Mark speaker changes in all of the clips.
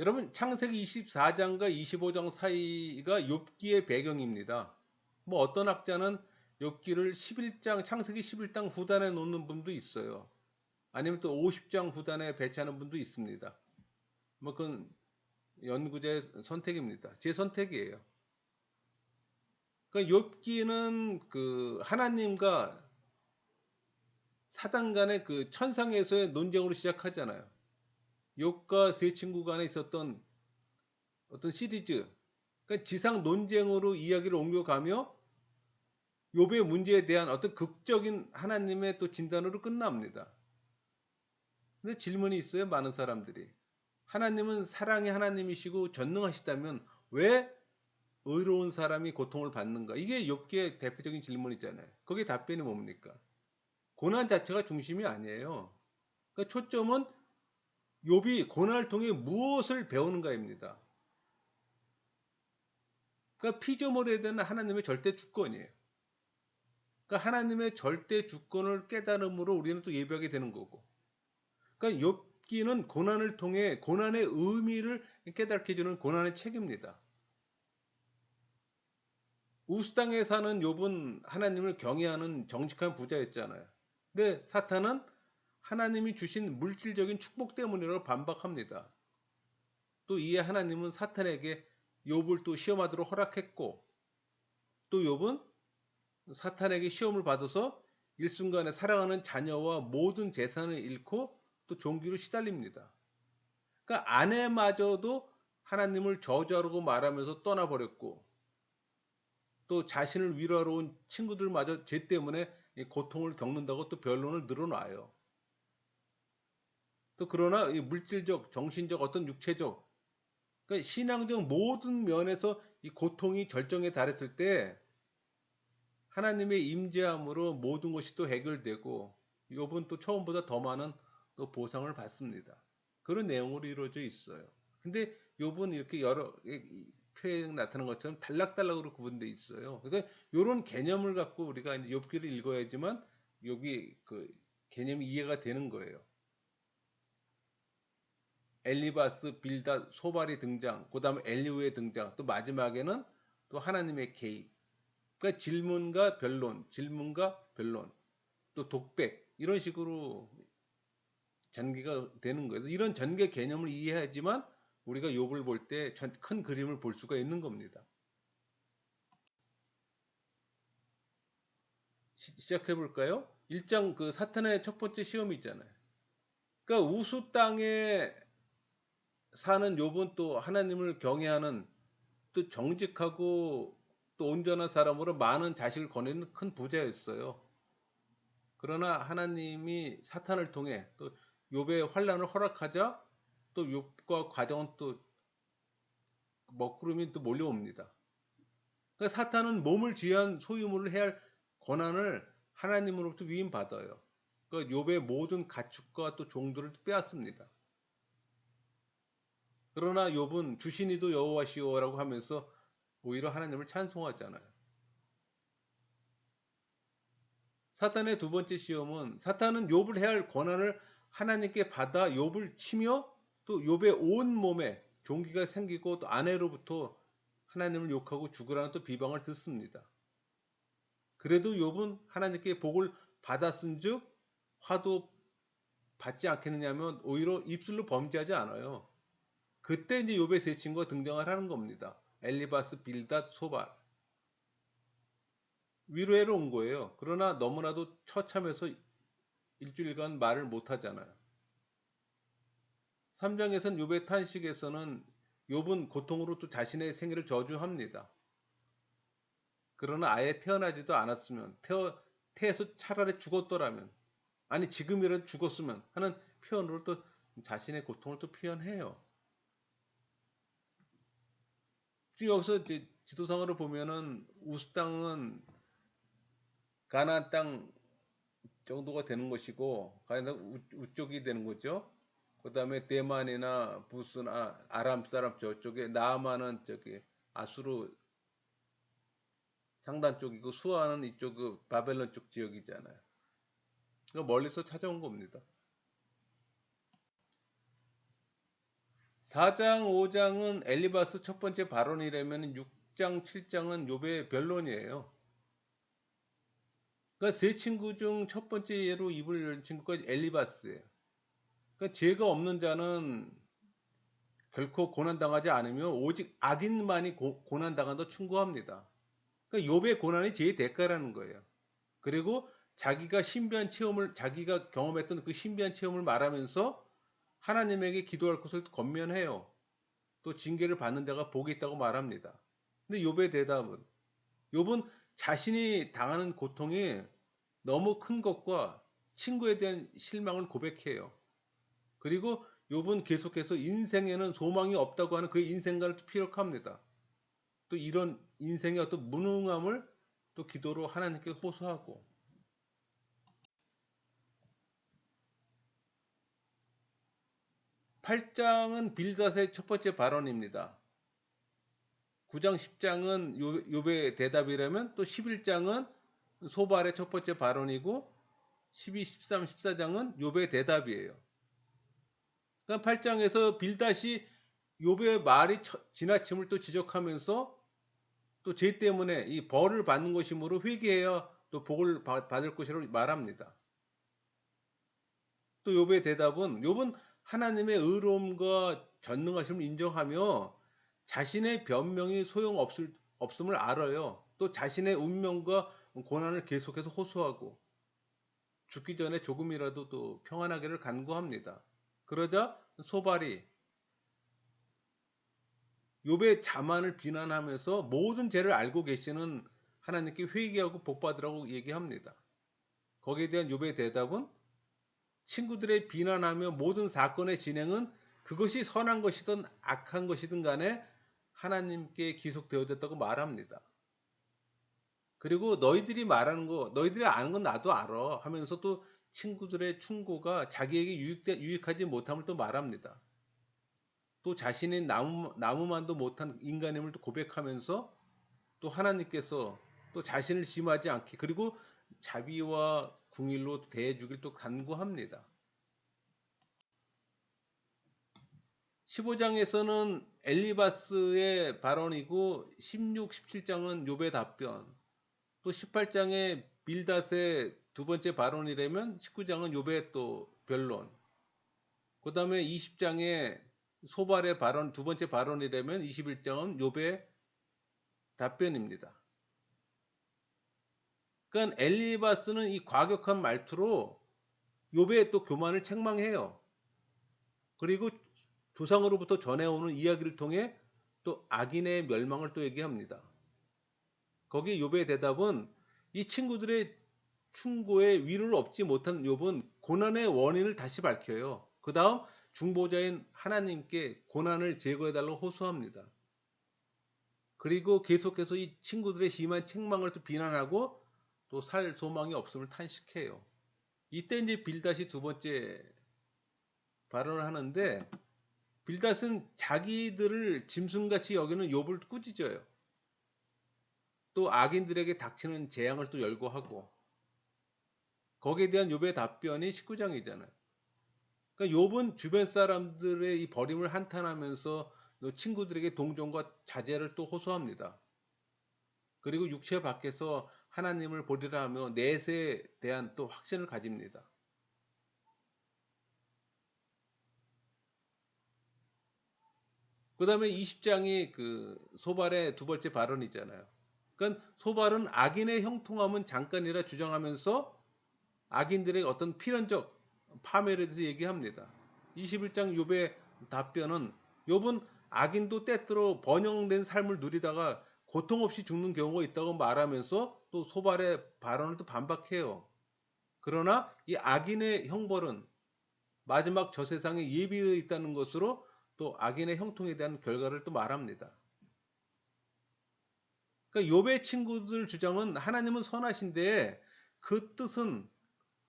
Speaker 1: 여러분 창세기 24장과 25장 사이가 욥기의 배경입니다. 뭐 어떤 학자는 욥기를 11장 창세기 11장 후단에 놓는 분도 있어요. 아니면 또 50장 후단에 배치하는 분도 있습니다. 뭐 그건 연구자의 선택입니다. 제 선택이에요. 그러니까 욥기는 그 하나님과 사단 간의 그 천상에서의 논쟁으로 시작하잖아요. 욥과 세 친구 간에 있었던 어떤 시리즈, 그러니까 지상 논쟁으로 이야기를 옮겨가며 욥의 문제에 대한 어떤 극적인 하나님의 또 진단으로 끝납니다. 근데 질문이 있어요, 많은 사람들이. 하나님은 사랑의 하나님이시고 전능하시다면 왜 의로운 사람이 고통을 받는가? 이게 욥기의 대표적인 질문이잖아요. 거기에 답변이 뭡니까? 고난 자체가 중심이 아니에요. 그러니까 초점은 욥이 고난을 통해 무엇을 배우는가입니다. 그러니까 피조물에 대한 하나님의 절대 주권이에요. 그러니까 하나님의 절대 주권을 깨달음으로 우리는 또 예배하게 되는 거고. 그러니까 욥기는 고난을 통해 고난의 의미를 깨닫게 해주는 고난의 책입니다. 우스 땅에 사는 욥은 하나님을 경외하는 정직한 부자였잖아요. 근데 사탄은 하나님이 주신 물질적인 축복 때문이라고 반박합니다. 또 이에 하나님은 사탄에게 욥을 또 시험하도록 허락했고 또 욥은 사탄에게 시험을 받아서 일순간에 사랑하는 자녀와 모든 재산을 잃고 또 종기로 시달립니다. 그러니까 아내마저도 하나님을 저주하라고 말하면서 떠나버렸고 또 자신을 위로하러 온 친구들마저 죄 때문에 고통을 겪는다고 또 변론을 늘어놔요. 또 그러나 물질적, 정신적, 어떤 육체적, 그러니까 신앙적 모든 면에서 이 고통이 절정에 달했을 때 하나님의 임재함으로 모든 것이 또 해결되고 욥은 또 처음보다 더 많은 또 보상을 받습니다. 그런 내용으로 이루어져 있어요. 근데 욥은 이렇게 여러 표현 나타난 것처럼 단락단락으로 구분되어 있어요. 그러니까 이런 개념을 갖고 우리가 이제 욥기를 읽어야지만 여기 그 개념이 이해가 되는 거예요. 엘리바스, 빌다, 소발이 등장, 그 다음에 엘리우의 등장, 또 마지막에는 또 하나님의 개입. 그러니까 질문과 변론, 질문과 변론, 또 독백 이런 식으로 전개가 되는 거예요. 이런 전개 개념을 이해하지만 우리가 욥을 볼 때 큰 그림을 볼 수가 있는 겁니다. 시작해 볼까요? 1장 그 사탄의 첫 번째 시험이 있잖아요. 그러니까 우수 땅에 사는 욥은 또 하나님을 경외하는 또 정직하고 또 온전한 사람으로 많은 자식을 거내는 큰 부자였어요. 그러나 하나님이 사탄을 통해 또 욥의 환란을 허락하자 또 욥과 과정은 또 먹구름이 또 몰려옵니다. 그러니까 사탄은 몸을 쥐한 소유물을 해야 할 권한을 하나님으로부터 위임받아요. 그러니까 욥의 모든 가축과 또 종들을 빼앗습니다. 그러나 욥은 주신이도 여호와시오라고 하면서 오히려 하나님을 찬송하잖아요. 사탄의 두 번째 시험은 사탄은 욥을 해야 할 권한을 하나님께 받아 욥을 치며 또 욥의 온 몸에 종기가 생기고 또 아내로부터 하나님을 욕하고 죽으라는 또 비방을 듣습니다. 그래도 욥은 하나님께 복을 받았은즉 화도 받지 않겠느냐면 오히려 입술로 범죄하지 않아요. 그때 이제 욥의 세 친구가 등장을 하는 겁니다. 엘리바스, 빌닷, 소발. 위로해로 온 거예요. 그러나 너무나도 처참해서 일주일간 말을 못 하잖아요. 3장에서는 욥의 탄식에서는 욥은 고통으로 또 자신의 생애를 저주합니다. 그러나 아예 태어나지도 않았으면 태어 태에서 차라리 죽었더라면 아니 지금이라도 죽었으면 하는 표현으로 또 자신의 고통을 또 표현해요. 지금 여기서 이제 지도상으로 보면은 우스 땅은 가나안 땅 정도가 되는 것이고 가나안 우쪽이 되는 거죠. 그 다음에 대만이나 부스나 아람 사람 저쪽에 나아만은 저기 아수르 상단 쪽이고 수아는 이쪽 그 바벨론 쪽 지역이잖아요. 멀리서 찾아온 겁니다. 4장, 5장은 엘리바스 첫 번째 발언이라면 6장, 7장은 욥의 변론이에요. 그러니까 세 친구 중 첫 번째 예로 입을 친구가 엘리바스예요. 그러니까 죄가 없는 자는 결코 고난당하지 않으며 오직 악인만이 고, 고난당한다 충고합니다. 그러니까 욥의 고난이 죄의 대가라는 거예요. 그리고 자기가 신비한 체험을 자기가 경험했던 그 신비한 체험을 말하면서 하나님에게 기도할 것을 권면해요. 또 징계를 받는 자가 복이 있다고 말합니다. 근데 욥의 대답은 욥은 자신이 당하는 고통이 너무 큰 것과 친구에 대한 실망을 고백해요. 그리고 욥은 계속해서 인생에는 소망이 없다고 하는 그 인생관을 또 피력합니다. 또 이런 인생의 어떤 무능함을 또 기도로 하나님께 호소하고 8장은 빌닷의 첫 번째 발언입니다. 9장 10장은 욥의 대답이라면 또 11장은 소발의 첫 번째 발언이고 12, 13, 14장은 욥의 대답이에요. 그러니까 8장에서 빌닷이 욥의 말이 지나침을 또 지적하면서 또 죄 때문에 이 벌을 받는 것이므로 회개해야 또 복을 받을 것이라고 말합니다. 또 욥의 대답은 욥은 하나님의 의로움과 전능하심을 인정하며 자신의 변명이 소용없을 없음을 알아요. 또 자신의 운명과 고난을 계속해서 호소하고 죽기 전에 조금이라도 또 평안하기를 간구합니다. 그러자 소발이 욥의 자만을 비난하면서 모든 죄를 알고 계시는 하나님께 회개하고 복받으라고 얘기합니다. 거기에 대한 욥의 대답은 친구들의 비난하며 모든 사건의 진행은 그것이 선한 것이든 악한 것이든 간에 하나님께 기속되어졌다고 말합니다. 그리고 너희들이 말하는 거, 너희들이 아는 건 나도 알아 하면서 또 친구들의 충고가 자기에게 유익, 유익하지 못함을 또 말합니다. 또 자신의 나무, 나무만도 못한 인간임을 또 고백하면서 또 하나님께서 또 자신을 심하지 않게 그리고 자비와 궁일로 대해주길 또 간구합니다. 15장에서는 엘리바스의 발언이고 16, 17장은 욥의 답변 또 18장에 빌닷의 두 번째 발언이라면 19장은 욥의 또 변론 그 다음에 20장에 소발의 발언 두 번째 발언이라면 21장은 욥의 답변입니다. 그러니까 엘리바스는 이 과격한 말투로 욥의 또 교만을 책망해요. 그리고 조상으로부터 전해오는 이야기를 통해 또 악인의 멸망을 또 얘기합니다. 거기 욥의 대답은 이 친구들의 충고에 위로를 얻지 못한 욥은 고난의 원인을 다시 밝혀요. 그 다음 중보자인 하나님께 고난을 제거해달라고 호소합니다. 그리고 계속해서 이 친구들의 심한 책망을 또 비난하고 또 살 소망이 없음을 탄식해요. 이때 이제 빌닷이 두 번째 발언을 하는데 빌닷은 자기들을 짐승같이 여기는 욥을 꾸짖어요. 또 악인들에게 닥치는 재앙을 또 열거하고 거기에 대한 욥의 답변이 19장이잖아요. 그러니까 욥은 주변 사람들의 이 버림을 한탄하면서 친구들에게 동정과 자제를 또 호소합니다. 그리고 육체 밖에서 하나님을 보리라 하며 넷에 대한 또 확신을 가집니다. 그 다음에 20장이 그 소발의 두 번째 발언이잖아요. 그러니까 소발은 악인의 형통함은 잠깐이라 주장하면서 악인들의 어떤 필연적 파멸에 대해서 얘기합니다. 21장 욥의 답변은 욥은 악인도 때때로 번영된 삶을 누리다가 고통 없이 죽는 경우가 있다고 말하면서 또 소발의 발언을 또 반박해요. 그러나 이 악인의 형벌은 마지막 저 세상에 예비되어 있다는 것으로 또 악인의 형통에 대한 결과를 또 말합니다. 그러니까 욥의 친구들 주장은 하나님은 선하신데 그 뜻은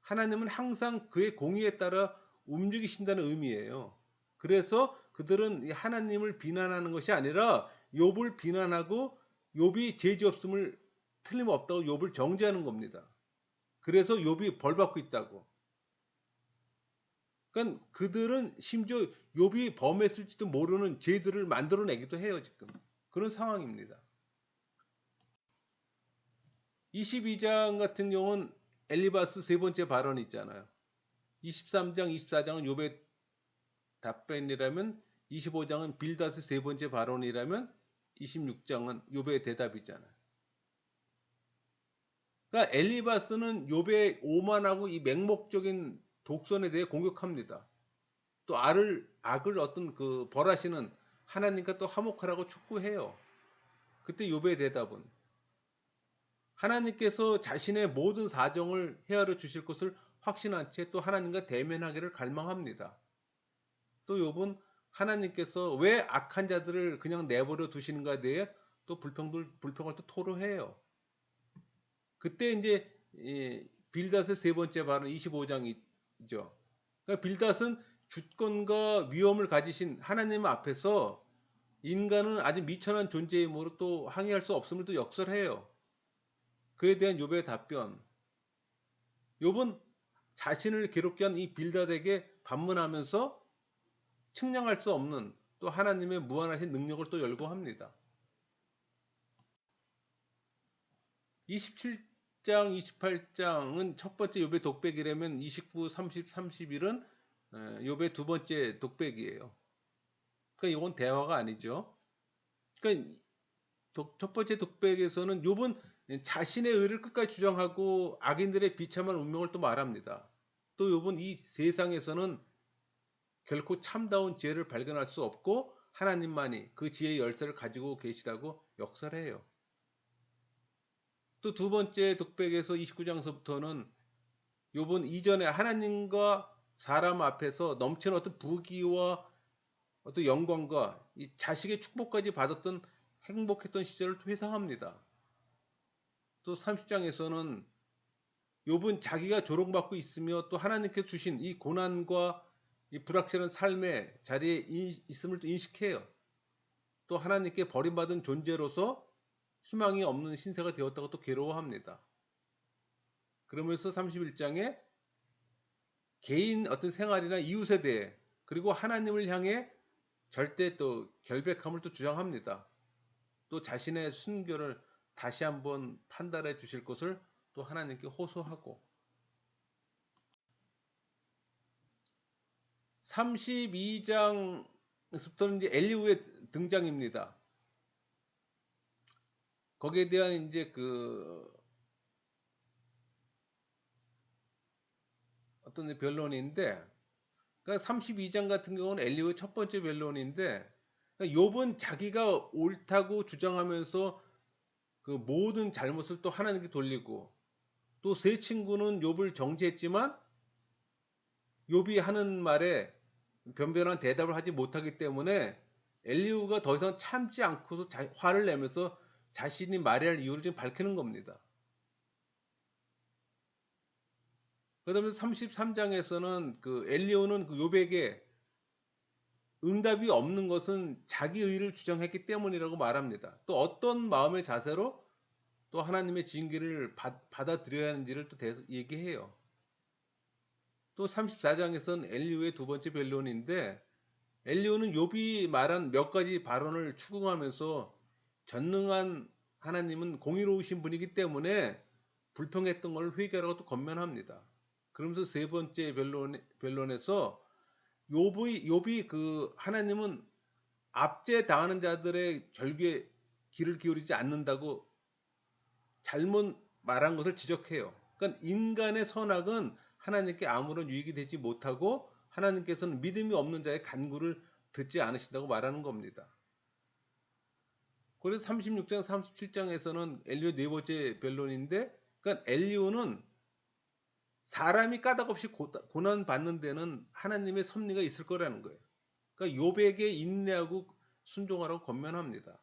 Speaker 1: 하나님은 항상 그의 공의에 따라 움직이신다는 의미예요. 그래서 그들은 하나님을 비난하는 것이 아니라 욥을 비난하고 욥이 죄지 없음을 틀림없다고 욥을 정죄하는 겁니다. 그래서 욥이 벌 받고 있다고. 그러니까 그들은 심지어 욥이 범했을지도 모르는 죄들을 만들어내기도 해요 지금 그런 상황입니다. 22장 같은 경우는 엘리바스 세 번째 발언 있잖아요. 23장, 24장은 욥의 답변이라면 25장은 빌다스 세 번째 발언이라면 26장은 욥의 대답이잖아요. 그러니까 엘리바스는 욥의 오만하고 이 맹목적인 독선에 대해 공격합니다. 또 악을 악을 어떤 그 벌하시는 하나님과 또 화목하라고 촉구해요. 그때 욥의 대답은 하나님께서 자신의 모든 사정을 헤아려 주실 것을 확신한 채 또 하나님과 대면하기를 갈망합니다. 또 욥은 하나님께서 왜 악한 자들을 그냥 내버려 두시는가에 대해 또 불평들 불평을 또 토로해요. 그때 이제 빌닷의 세 번째 발언 25장이죠. 그러니까 빌닷은 주권과 위험을 가지신 하나님 앞에서 인간은 아주 미천한 존재이므로 또 항의할 수 없음을 또 역설해요. 그에 대한 욥의 답변. 욥은 자신을 괴롭게 한 이 빌닷에게 반문하면서 측량할 수 없는 또 하나님의 무한하신 능력을 또 열거합니다. 27 장, 28장은 첫 번째 욥의 독백이라면 29, 30, 31은 욥의 두 번째 독백이에요. 그러니까 이건 대화가 아니죠. 그러니까 첫 번째 독백에서는 욥은 자신의 의를 끝까지 주장하고 악인들의 비참한 운명을 또 말합니다. 또 욥은 이 세상에서는 결코 참다운 지혜를 발견할 수 없고 하나님만이 그 지혜의 열쇠를 가지고 계시다고 역설해요. 또 두 번째 독백에서 29장서부터는 욥은 이전에 하나님과 사람 앞에서 넘치는 어떤 부귀와 어떤 영광과 이 자식의 축복까지 받았던 행복했던 시절을 회상합니다. 또 30장에서는 욥은 자기가 조롱받고 있으며 또 하나님께 주신 이 고난과 이 불확실한 삶의 자리에 있음을 또 인식해요. 또 하나님께 버림받은 존재로서 희망이 없는 신세가 되었다고 또 괴로워합니다. 그러면서 31장에 개인 어떤 생활이나 이웃에 대해 그리고 하나님을 향해 절대 또 결백함을 또 주장합니다. 또 자신의 순교를 다시 한번 판단해 주실 것을 또 하나님께 호소하고 32장부터는 이제 엘리우의 등장입니다. 거기에 대한 이제 그 어떤 변론인데 그러니까 32장 같은 경우는 엘리우의 첫 번째 변론인데 그러니까 욥은 자기가 옳다고 주장하면서 그 모든 잘못을 또 하나님께 돌리고 또 세 친구는 욥을 정죄했지만 욥이 하는 말에 변변한 대답을 하지 못하기 때문에 엘리우가 더 이상 참지 않고서 자, 화를 내면서 자신이 말해야 할 이유를 지금 밝히는 겁니다. 그 다음에 33장에서는 그 엘리오는 그 요백에 응답이 없는 것은 자기 의를 주장했기 때문이라고 말합니다. 또 어떤 마음의 자세로 또 하나님의 징계를 받, 받아들여야 하는지를 또 얘기해요. 또 34장에서는 엘리오의 두 번째 변론인데 엘리오는 욥이 말한 몇 가지 발언을 추궁하면서 전능한 하나님은 공의로우신 분이기 때문에 불평했던 걸 회개하라고 또 건면합니다. 그러면서 세 번째 변론, 변론에서 욥이, 욥이 그 하나님은 압제 당하는 자들의 절규에 귀를 기울이지 않는다고 잘못 말한 것을 지적해요. 그러니까 인간의 선악은 하나님께 아무런 유익이 되지 못하고 하나님께서는 믿음이 없는 자의 간구를 듣지 않으신다고 말하는 겁니다. 그래서 36장, 37장에서는 엘리오 네 번째 변론인데, 그러니까 엘리오는 사람이 까닭없이 고난 받는 데는 하나님의 섭리가 있을 거라는 거예요. 그러니까 요백에 인내하고 순종하라고 권면합니다.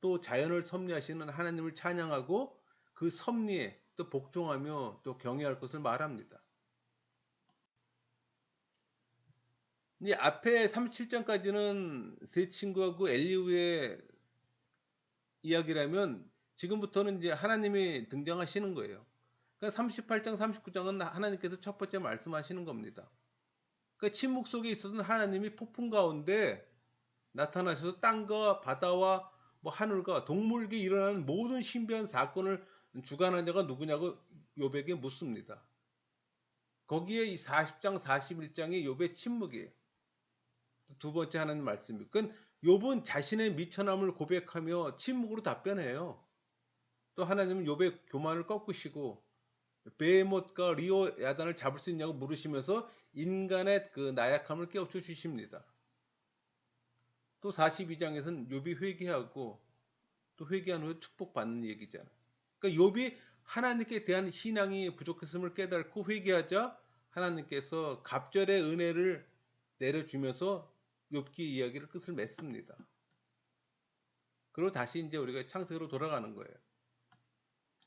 Speaker 1: 또 자연을 섭리하시는 하나님을 찬양하고 그 섭리에 또 복종하며 또 경외할 것을 말합니다. 이제 앞에 37장까지는 세 친구하고 엘리우의 이야기라면 지금부터는 이제 하나님이 등장하시는 거예요. 그러니까 38장, 39장은 하나님께서 첫 번째 말씀하시는 겁니다. 그 침묵 속에 있었던 하나님이 폭풍 가운데 나타나셔서 땅과 바다와 뭐 하늘과 동물에게 일어나는 모든 신비한 사건을 주관한 자가 누구냐고 요백에 묻습니다. 거기에 이 40장 41장의 욥의 침묵이에요. 두 번째 하나님 말씀이. 그건 욥은 자신의 미천함을 고백하며 침묵으로 답변해요. 또 하나님은 욥의 교만을 꺾으시고 베헤못과 리오 야단을 잡을 수 있냐고 물으시면서 인간의 그 나약함을 깨우쳐 주십니다. 또 42장에서는 욥이 회개하고 또 회개한 후에 축복받는 얘기잖아요. 그러니까 욥이 하나님께 대한 신앙이 부족했음을 깨닫고 회개하자 하나님께서 갑절의 은혜를 내려주면서 욥기 이야기를 끝을 맺습니다. 그리고 다시 이제 우리가 창세기로 돌아가는 거예요.